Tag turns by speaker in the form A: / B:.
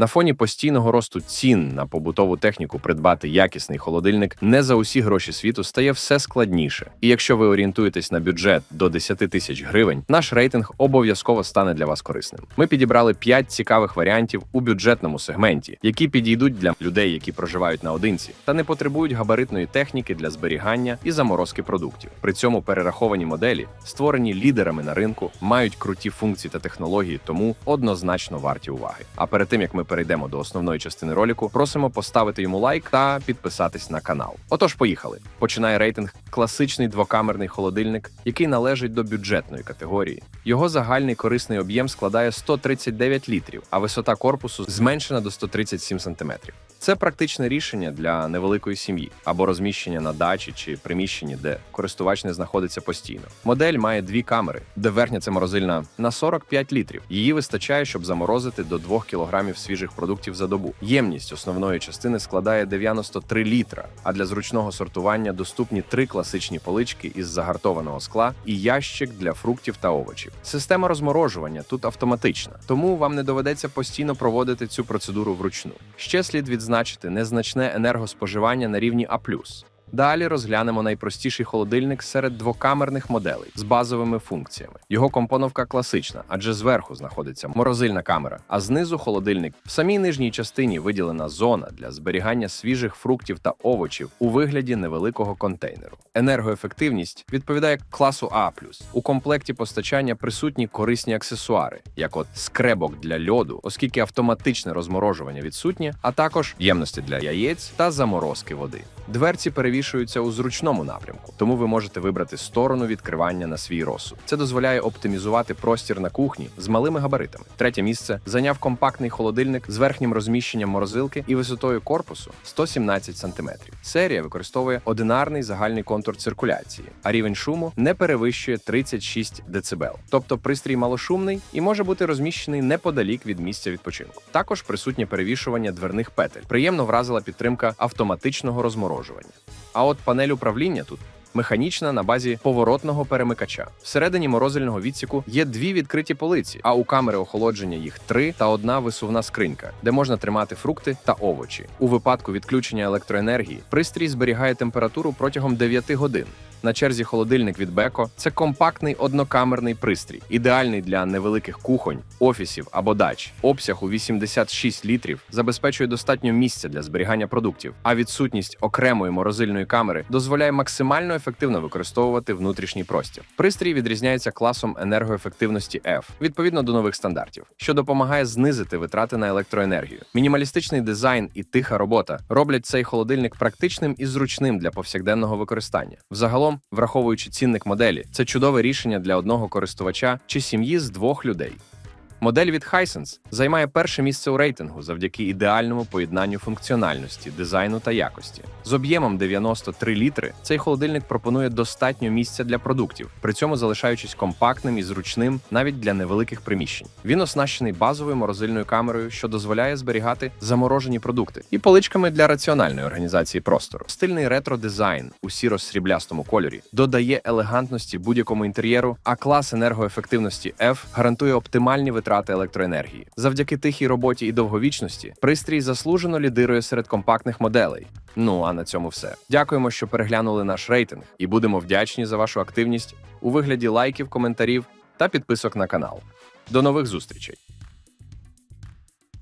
A: На фоні постійного росту цін на побутову техніку придбати якісний холодильник не за усі гроші світу стає все складніше. І якщо ви орієнтуєтесь на бюджет до 10 тисяч гривень, наш рейтинг обов'язково стане для вас корисним. Ми підібрали 5 цікавих варіантів у бюджетному сегменті, які підійдуть для людей, які проживають наодинці, та не потребують габаритної техніки для зберігання і заморозки продуктів. При цьому перераховані моделі, створені лідерами на ринку, мають круті функції та технології, тому однозначно варті уваги. А перед тим як ми перейдемо до основної частини роліку, просимо поставити йому лайк та підписатись на канал. Отож, поїхали. Починає рейтинг класичний двокамерний холодильник, який належить до бюджетної категорії. Його загальний корисний об'єм складає 139 літрів, а висота корпусу зменшена до 137 сантиметрів. Це практичне рішення для невеликої сім'ї або розміщення на дачі чи приміщенні, де користувач не знаходиться постійно. Модель має дві камери, де верхня це морозильна на 45 літрів. Її вистачає, щоб заморозити до 2 кілограмів свіжих продуктів за добу. Ємність основної частини складає 93 літра. А для зручного сортування доступні три класичні полички із загартованого скла і ящик для фруктів та овочів. Система розморожування тут автоматична, тому вам не доведеться постійно проводити цю процедуру вручну. Ще слід відзначити незначне енергоспоживання на рівні А. Далі розглянемо найпростіший холодильник серед двокамерних моделей з базовими функціями. Його компоновка класична, адже зверху знаходиться морозильна камера, а знизу холодильник. В самій нижній частині виділена зона для зберігання свіжих фруктів та овочів у вигляді невеликого контейнеру. Енергоефективність відповідає класу А. У комплекті постачання присутні корисні аксесуари, як от скребок для льоду, оскільки автоматичне розморожування відсутнє, а також ємності для яєць та заморозки води. Дверці перевішуються у зручному напрямку, тому ви можете вибрати сторону відкривання на свій розсуд. Це дозволяє оптимізувати простір на кухні з малими габаритами. Третє місце зайняв компактний холодильник з верхнім розміщенням морозилки і висотою корпусу 117 см. Серія використовує одинарний загальний контур циркуляції, а рівень шуму не перевищує 36 дБ. Тобто пристрій малошумний і може бути розміщений неподалік від місця відпочинку. Також присутнє перевішування дверних петель. Приємно вразила підтримка автоматичного розморожування. А от панель управління тут. Механічна на базі поворотного перемикача. Всередині морозильного відсіку є дві відкриті полиці, а у камери охолодження їх три та одна висувна скринька, де можна тримати фрукти та овочі. У випадку відключення електроенергії пристрій зберігає температуру протягом 9 годин. На черзі холодильник від Беко це компактний однокамерний пристрій, ідеальний для невеликих кухонь, офісів або дач. Обсяг у 86 літрів забезпечує достатньо місця для зберігання продуктів, а відсутність окремої морозильної камери дозволяє максимально ефективно використовувати внутрішній простір. Пристрій відрізняється класом енергоефективності F відповідно до нових стандартів, що допомагає знизити витрати на електроенергію. Мінімалістичний дизайн і тиха робота роблять цей холодильник практичним і зручним для повсякденного використання. Взагалом, враховуючи цінник моделі, це чудове рішення для одного користувача чи сім'ї з двох людей. Модель від Hisense займає перше місце у рейтингу завдяки ідеальному поєднанню функціональності, дизайну та якості. З об'ємом 93 літри цей холодильник пропонує достатньо місця для продуктів, при цьому залишаючись компактним і зручним навіть для невеликих приміщень. Він оснащений базовою морозильною камерою, що дозволяє зберігати заморожені продукти, і поличками для раціональної організації простору. Стильний ретро-дизайн у сіро-сріблястому кольорі додає елегантності будь-якому інтер'єру, а клас енергоефективності F гарантує оптимальні витрати електроенергії. Завдяки тихій роботі і довговічності пристрій заслужено лідирує серед компактних моделей. Ну а на цьому все. Дякуємо, що переглянули наш рейтинг, і будемо вдячні за вашу активність у вигляді лайків, коментарів та підписок на канал. До нових зустрічей!